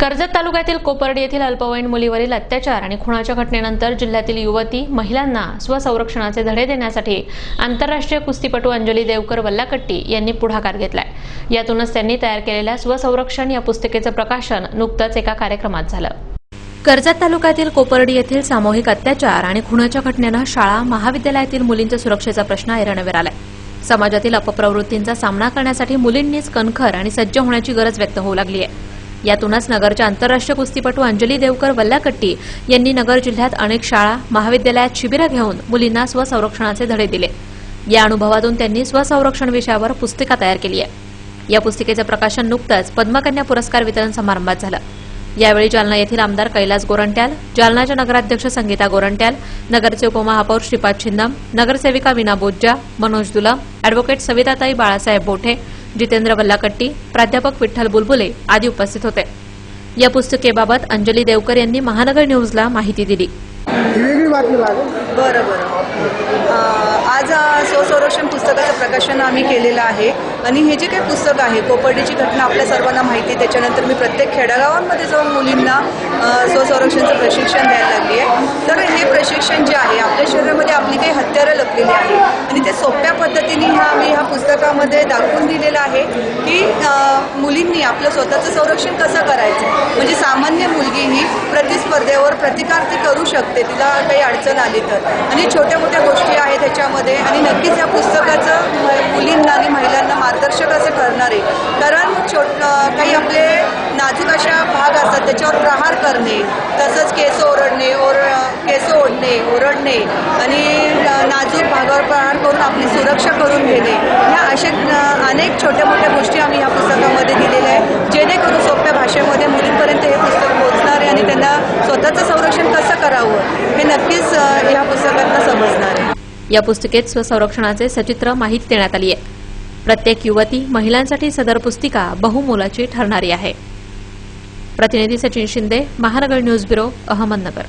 कर्जत तालुक्यातील कोपर्डी येथील अल्पवयीन मुलीवरील अत्याचार आणि खुनाच्या घटनेनंतर जिल्ह्यातील युवती महिलांना स्वसंरक्षणाचे धडे देण्यासाठी आंतरराष्ट्रीय कुस्तीपटू अंजली देवकर वल्लाकट्टी यांनी पुढाकार घेतलाय. यातूनच त्यांनी तयार केलेल्या स्वसंरक्षण या पुस्तिकेचं प्रकाशन नुकतंच एका कार्यक्रमात झालं. कर्जत तालुक्यातील कोपर्डी येथील सामूहिक अत्याचार आणि खुनाच्या घटनेनं शाळा महाविद्यालयातील मुलींच्या सुरक्षेचा प्रश्न ऐरणवेर आलाय. समाजातील अपप्रवृत्तींचा सामना करण्यासाठी मुलींनीच कणखर आणि सज्ज होण्याची गरज व्यक्त होऊ लागली आहे यातूनच नगरच्या आंतरराष्ट्रीय कुस्तीपटू अंजली देवकर वल्लाकट्टी यांनी नगर जिल्ह्यात अनेक शाळा महाविद्यालयात शिबिरं घेऊन मुलींना स्वसंरक्षणाचे धडे दिले. या अनुभवातून त्यांनी स्वसंरक्षण विषयावर पुस्तिका तयार केली आहे. या पुस्तिकेचं प्रकाशन नुकतंच पद्मकन्या पुरस्कार वितरण समारंभात झालं. यावेळी जालना येथील आमदार कैलास गोरंट्याल जालनाच्या नगराध्यक्ष संगीता गोरंट्याल नगरचे उपमहापौर श्रीपाद छिंदम नगरसेविका विना बोज्जा मनोज दुलम अॅडव्होकेट सविताताई बाळासाहेब बोठे जितेंद्र वल्लाकट्टी प्राध्यापक विठ्ठल बुलबुले आदी उपस्थित होते. या पुस्तिकेबाबत अंजली देवकर यांनी महानगर न्यूजला माहिती दिली. बरं बरं. आज स्वसंरक्षण पुस्तकाचं प्रकाशन आम्ही केलेलं आहे. आणि हे जे काही पुस्तक आहे कोपर्डीची घटना आपल्या सर्वांना माहिती आहे. त्याच्यानंतर मी प्रत्येक खेड्यागावांमध्ये जाऊन मुलींना स्वसंरक्षणचं प्रशिक्षण द्यायला लागली आहे. तर हे प्रशिक्षण जे आहे आपल्या शरीरामध्ये आपली काही हत्यारं लपलेली आहे आणि ते सोप्या पद्धतीने ह्या आम्ही ह्या पुस्तकामध्ये दाखवून दिलेलं आहे की मुलींनी आपलं स्वतःचं संरक्षण कसं करायचं? म्हणजे सामान्य मुलगी ही प्रतिस्पर्धेवर प्रतिकार ती करू शकते तिला काही अडचण आली तर. आणि छोट्या मोठ्या गोष्टी आहेत त्याच्यामध्ये आणि नक्कीच या पुस्तकाचं मुलींना आणि महिलांना मार्गदर्शक असे करणारे. आहे कारण छोट काही आपले नाजूक अशा भाग असतात त्याच्यावर प्रहार करणे. तसंच केस ओरडणे ओर केस ओढणे ओरडणे. आणि नाजूक भागावर प्रहार करून आपली सुरक्षा करून घेणे. ह्या अशा अनेक छोट्या मोठ्या गोष्टी आम्ही या पुस्तकामध्ये दिलेल्या आहे जेणेकरून सोप्या भाषेमध्ये मुलींपर्यंत हे पुस्तक पोहोचणार आहे आणि त्यांना स्वतःचं संरक्षण कसं करावं हे नक्कीच या पुस्तकांना पुस्तकातनं समजणार आहे. या पुस्तिकेत स्वसंरक्षणाचे सचित्र माहिती देण्यात आली आहे. प्रत्येक युवती महिलांसाठी सदर पुस्तिका बहुमोलाची ठरणारी आहे. प्रतिनिधी सचिन शिंदे महानगर न्यूज ब्युरो अहमदनगर.